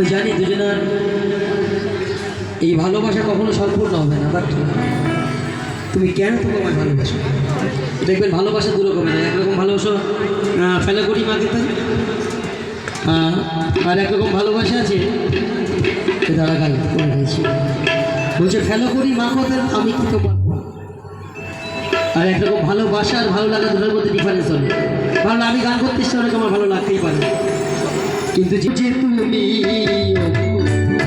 আমি জানি দুজনার এই ভালোবাসা কখনো সম্পূর্ণ হবে না বাট তুমি কেন তুমি আমার ভালোবাসো? দেখবেন ভালোবাসা দু রকমের একরকম ভালোবাসো ফেলা করি মা দিতে আর একরকম ভালোবাসা আছে দাঁড়া গাল করে দিয়েছি। বলছে ফেলো করি মা কথার আমি কি তোমার আর একরকম ভালোবাসা আর ভালো লাগা দুটোর মধ্যে ডিফারেন্স হবে। কারণ আমি গান করতে ইচ্ছে অনেক আমার ভালো লাগতেই পারে। কিন্তু যে তুমি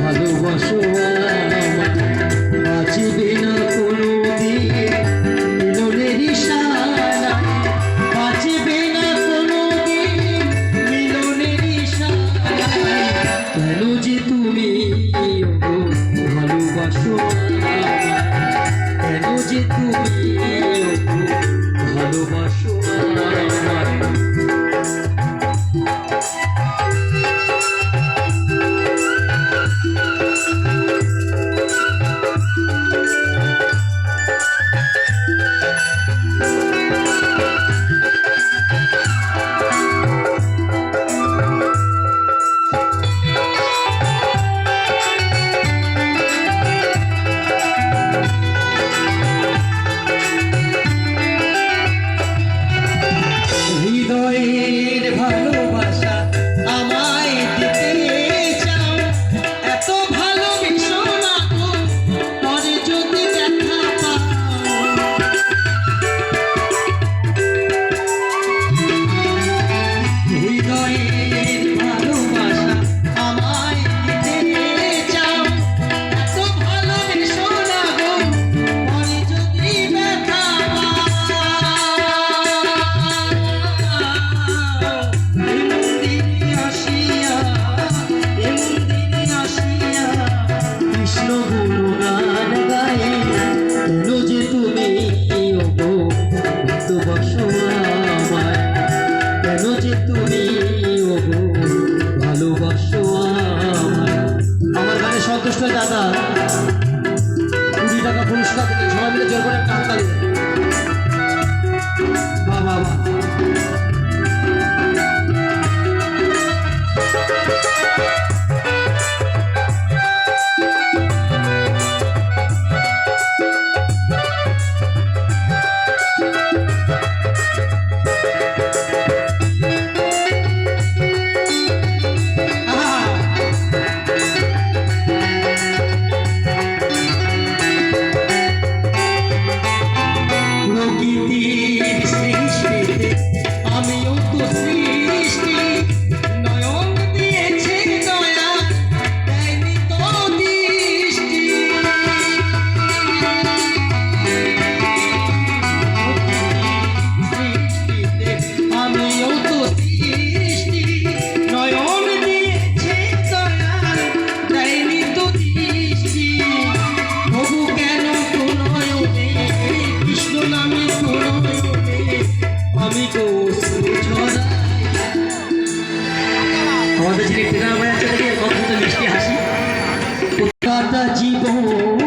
ভালোবাসো বাঁচবে না কোনো দিন মিলনের ইশারায়। বাঁচবে না কোনো দিন মিলনের ইশারায়। কেন যে তুমি ভালোবাসো কেন যে তুমি ভালোবাসো কেন যে তুমি ভালোবাসো আমার আমার গানে সন্তুষ্ট দাদা। কুড়ি টাকা পুরস্কার সবাই মিলে জোর করে আমাদের যিনি টেনার ভাই আছে দেখি কত মিষ্টি হাসি কাটা জীবন